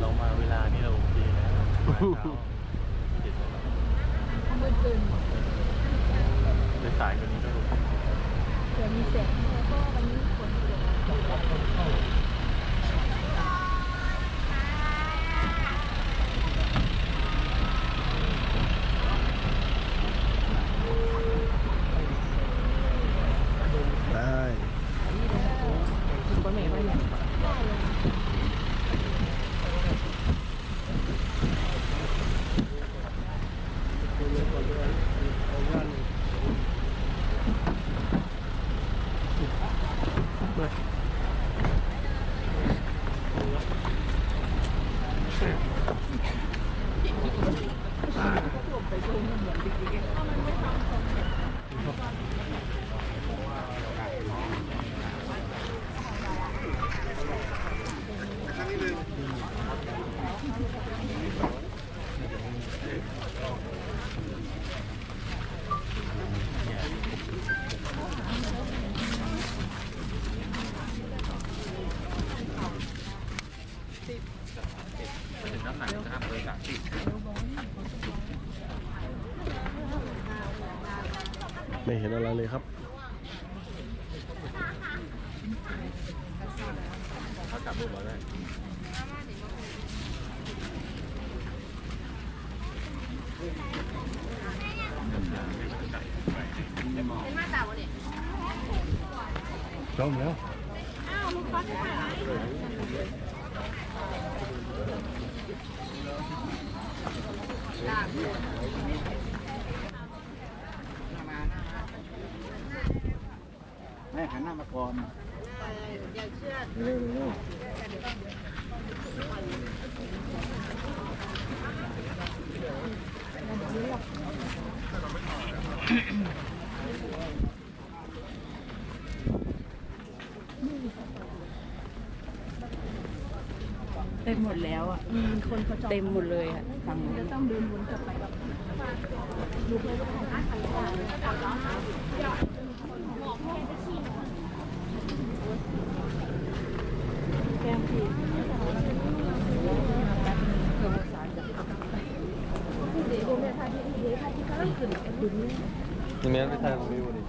เรามาเวลานี้เราโอเคแล้วมาเช้าติดแล้วได้สายกว่านี้ก็โอเค เดี๋ยวมีแสงแล้วก็วันนี้ฝนตก ได้ ก็ไม่ไม่เนี่ย ถึงน้ำหนักนะครับเลยสามสิบ ไม่เห็นอะไรเลยครับถ้ากลับรูปเราได้จมแล้วแม่ หันหน้ามาก่อนเต็มหมดแล้วอะคนเขาเต็มหมดเลยอะฝั่งนู้นจะต้องเดินวนกลับไปแบบแ I mean, subscribe cho kênh Ghiền Mì Gõ Để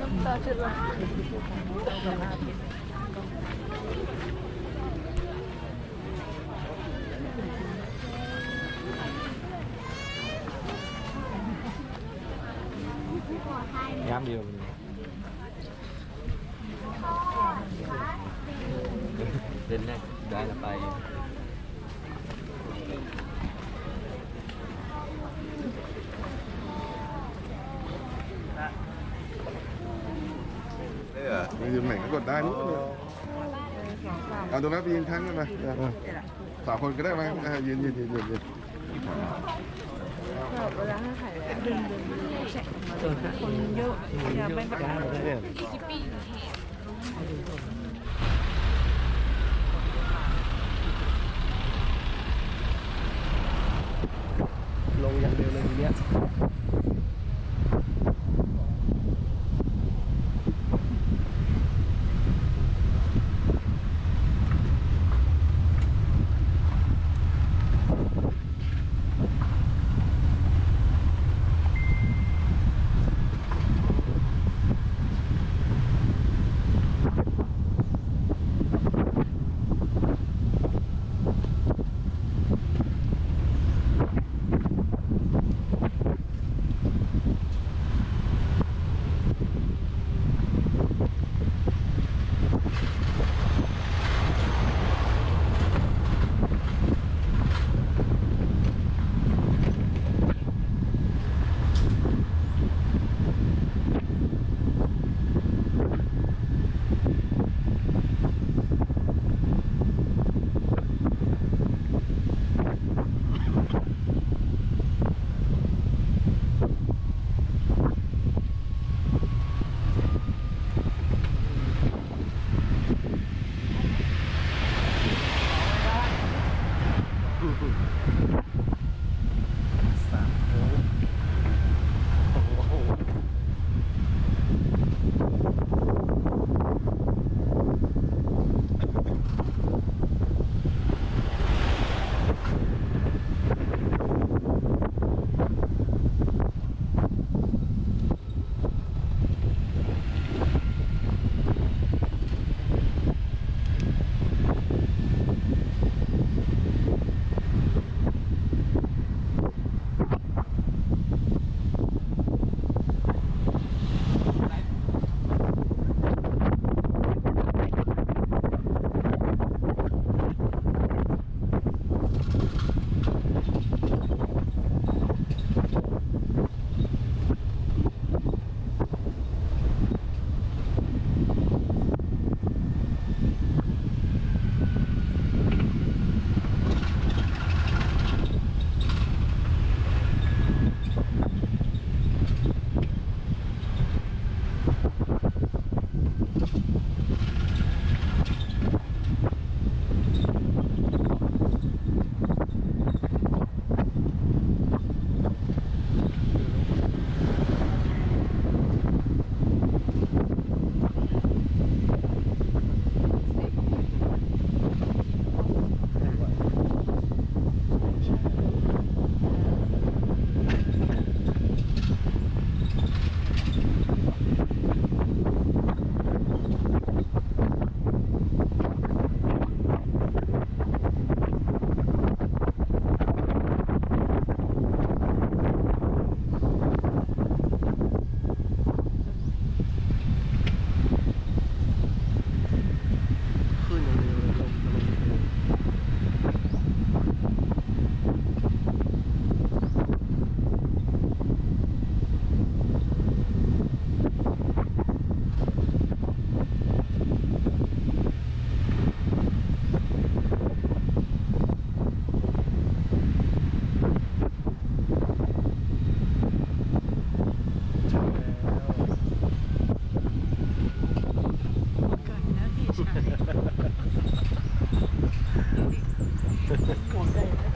không bỏ lỡ những video hấp dẫn เล่นแรกได้แล้วไปเออยืนใหม่ก็กดได้นู่นเลยเอาตรงนั้นไปยืนข้างกันมาสามคนก็ได้ไหมอะยืนยืนยืนยืนยืนแบบเวลาให้ถ่ายแล้วดึงดึงดึงแฉะคนเยอะอย่าไปแบบล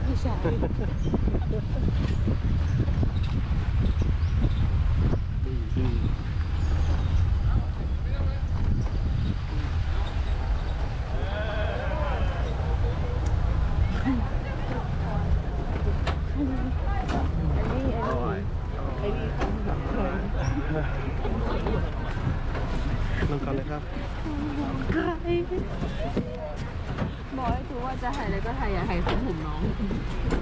พี่ชาย ดีดี อันนี้อันนี้ไอ้นี่ต้องแบบเคย ลงก่อนเลยครับ บอกให้ถือว่า